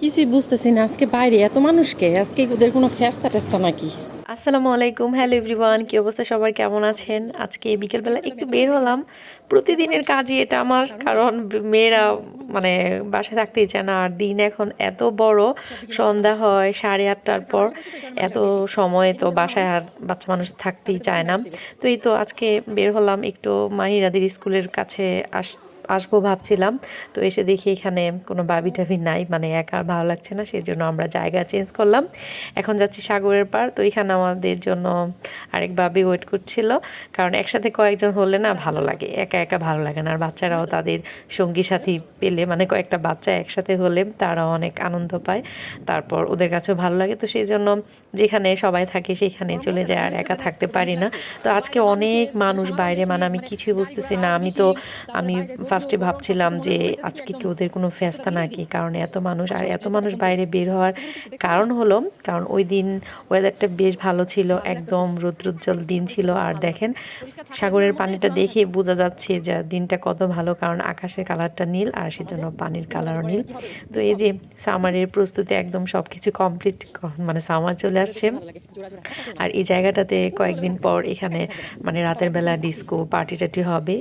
কিছুই বুঝতেছি না, আজকে বাইরে এত মানুষকে, আজকে ওদের কোনো ফেস্তা টেস্তা নাকি? আসসালামু আলাইকুম, হ্যালো এভরিওয়ান, কি অবস্থা? সবার কেমন আছেন? আজকে বিকেলবেলা একটু বের হলাম। প্রতিদিনের কাজই এটা আমার, কারণ মেয়েরা মানে বাসায় থাকতেই চায় না, আর দিন এখন এত বড়। সন্ধ্যা হয় সাড়ে আটটার পর, এত সময় তো বাসায় আর বাচ্চা মানুষ থাকতেই চায় না। তো এই তো আজকে বের হলাম একটু মাহিরাদের স্কুলের কাছে আস আসব ভাবছিলাম। তো এসে দেখি এখানে কোনো বাবি টাবি নাই মানে একা আর ভালো লাগছে না সেই জন্য আমরা জায়গা চেঞ্জ করলাম। এখন যাচ্ছি সাগরের পার তো এখানে আমাদের জন্য আরেক বাবি ওয়েট করছিল। কারণ একসাথে কয়েকজন হলে না ভালো লাগে একা একা ভালো লাগে না। আর বাচ্চারাও তাদের সঙ্গী সাথী পেলে মানে কয়েকটা বাচ্চা একসাথে হলে তারা অনেক আনন্দ পায়। তারপর ওদের কাছেও ভালো লাগে তো সেই জন্য যেখানে সবাই থাকে সেখানে চলে যায় আর একা থাকতে পারি না। তো আজকে অনেক মানুষ বাইরে মানে আমি কিছুই বুঝতেছি না। আমি তো আমি ফার্স্টে ভাবছিলাম যে আজকে কি ওদের কোনো ফেস্তা নাকি? কারণ এত মানুষ আর এত মানুষ বাইরে বের হওয়ার কারণ হলো, কারণ ওই দিন ওয়েদারটা বেশ ভালো ছিল, একদম রৌদ্রোজ্জ্বল দিন ছিল। আর দেখেন, সাগরের পানিটা দেখে বোঝা যাচ্ছে যে দিনটা কত ভালো, কারণ আকাশের কালারটা নীল আর সেজন্য পানির কালারও নীল। তো এই যে সামারের প্রস্তুতি একদম সব কিছু কমপ্লিট মানে সামার চলে আসছে। আর এই জায়গাটাতে কয়েকদিন পর এখানে মানে রাতের বেলা ডিস্কো পার্টি টাটি হবে।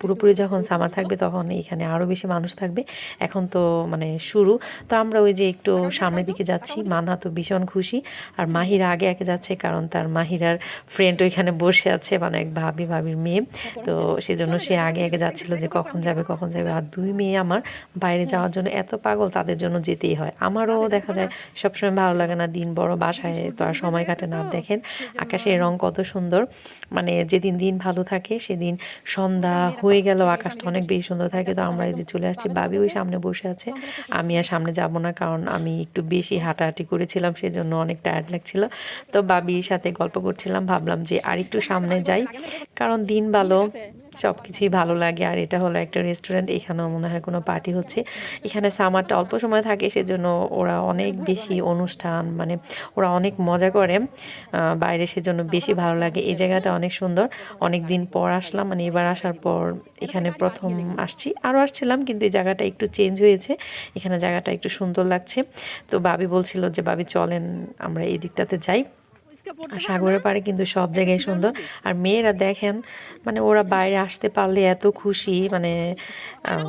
পুরোপুরি যখন সামার থাকবে তখন এখানে আরও বেশি মানুষ থাকবে। এখন তো মানে শুরু। তো আমরা ওই যে একটু সামনের দিকে যাচ্ছি। মানা তো ভীষণ খুশি। আর মাহিরা আগে আগে যাচ্ছে কারণ তার মাহিরার ফ্রেন্ড ওইখানে বসে আছে মানে এক ভাবি ভাবির মেয়ে। তো সেজন্য সে আগে আগে যাচ্ছিল যে কখন যাবে কখন যাবে। আর দুই মেয়ে আমার বাইরে যাওয়ার জন্য এত পাগল তাদের জন্য যেতেই হয়। আমারও দেখা যায় সবসময় ভালো লাগে না দিন বড় বাসায় তো আর সময় কাটে না। দেখেন আকাশের রং কত সুন্দর। মানে যেদিন দিন ভালো থাকে সেদিন সন্ধ্যা হয়ে গেল আকাশটা অনেক বেশি সুন্দর থাকে তো আমরা এই যে চলে আসছি বাবি ওই সামনে বসে আছে। আমি আর সামনে যাব না কারণ আমি একটু বেশি হাঁটাহাঁটি করেছিলাম সেজন্য অনেক টায়ার্ড লাগছিল। তো বাবির সাথে গল্প করছিলাম ভাবলাম যে আর একটু সামনে যাই কারণ দিন ভালো। সব কিছুই ভালো লাগে। আর এটা হলো একটা রেস্টুরেন্ট এখানেও মনে হয় কোনো পার্টি হচ্ছে। এখানে সামারটা অল্প সময় থাকে, সেজন্য ওরা অনেক বেশি অনুষ্ঠান মানে ওরা অনেক মজা করে। বাইরে সেজন্য বেশি ভালো লাগে। এই জায়গাটা অনেক সুন্দর। অনেক দিন পর আসলাম মানে এবার আসার পর এখানে প্রথম আসছি। আরও আসছিলাম, কিন্তু এই জায়গাটা একটু চেঞ্জ হয়েছে। এখানে জায়গাটা একটু সুন্দর লাগছে। তো বাবি বলছিল যে, বাবি চলেন, আমরা এই দিকটাতে যাই। আর সাগরের পাড়ে কিন্তু সব জায়গায় সুন্দর। আর মেয়েরা দেখেন মানে ওরা বাইরে আসতে পারলে এত খুশি মানে আম,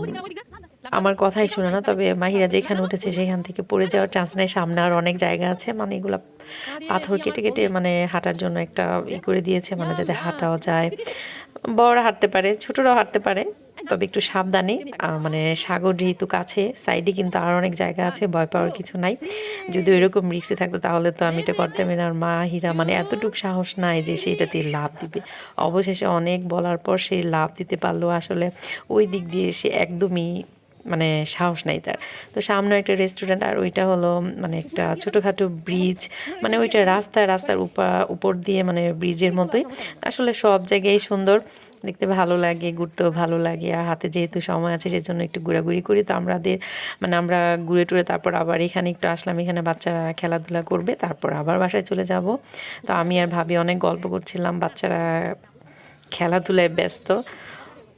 আমার কথাই শোনে না, তবে মাহিরা যেখানে উঠেছে সেখান থেকে পড়ে যাওয়ার চান্স নেই, সামনে আর অনেক জায়গা আছে মানে এগুলা পাথর কেটে কেটে মানে হাঁটার জন্য একটা ই করে দিয়েছে মানে যাতে হাঁটাও যায়। বড়রা হাঁটতে পারে, ছোটরাও হাঁটতে পারে, তবে একটু সাবধানে মানে সাগর যেহেতু কাছে সাইডে কিন্তু আর অনেক জায়গা আছে, ভয় পাওয়ার কিছু নাই। যদি এরকম রিক্সে থাকতো তাহলে তো আমি এটা করতামই না, আর মা হিরা মানে এতটুকু সাহস নাই যে সেইটাতে লাভ দিবে। অবশেষে অনেক বলার পর সে লাভ দিতে পারল আসলে। ওই দিক দিয়ে সে একদমই মানে সাহস নাই তার। তো সামনে একটা রেস্টুরেন্ট আর ওইটা হলো মানে একটা ছোটোখাটো ব্রিজ মানে ওইটা রাস্তা, রাস্তার উপা, উপর দিয়ে মানে ব্রিজের মতোই। আসলে সব জায়গায় সুন্দর, দেখতে ভালো লাগে, ঘুরতেও ভালো লাগে। আর হাতে যেহেতু সময় আছে, সেজন্য একটু ঘোরাঘুরি করি। তো আমাদের মানে আমরা ঘুরে টুরে তারপর আবার এখানে একটু আসলাম, এখানে বাচ্চারা খেলাধুলা করবে, তারপর আবার বাসায় চলে যাব। তো আমি আর ভাবি অনেক গল্প করছিলাম, বাচ্চারা খেলাধুলায় ব্যস্ত।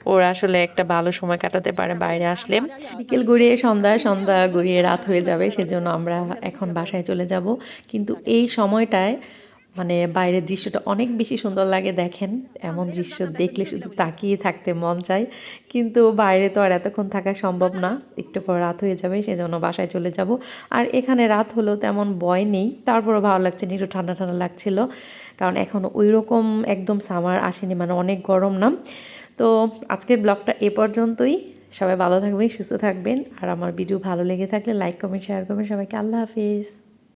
ওরা আসলে একটা ভালো সময় কাটাতে পারে বাইরে আসলে। বিকেল গড়িয়ে সন্ধ্যা সন্ধ্যা গড়িয়ে রাত হয়ে যাবে, সেজন্য আমরা এখন বাসায় চলে যাব। কিন্তু এই সময়টায় মানে বাইরের দৃশ্যটা অনেক বেশি সুন্দর লাগে দেখেন। এমন দৃশ্য দেখলে শুধু তাকিয়ে থাকতে মন চায়। কিন্তু বাইরে তো আর এতক্ষণ থাকা সম্ভব না। একটু পর রাত হয়ে যাবে, সেজন্য বাসায় চলে যাব। আর এখানে রাত হলেও তেমন ভয় নেই। তারপরও ভালো লাগছে, একটু ঠান্ডা ঠান্ডা লাগছিল। কারণ এখন ওই রকম একদম সামার আসেনি মানে অনেক গরম না। তো আজকের ব্লগটা এ পর্যন্তই। সবাই ভালো থাকবেন, সুস্থ থাকবেন। আর আমার ভিডিও ভালো লেগে থাকলে লাইক কমেন্ট শেয়ার করবেন। সবাইকে আল্লাহ হাফিজ।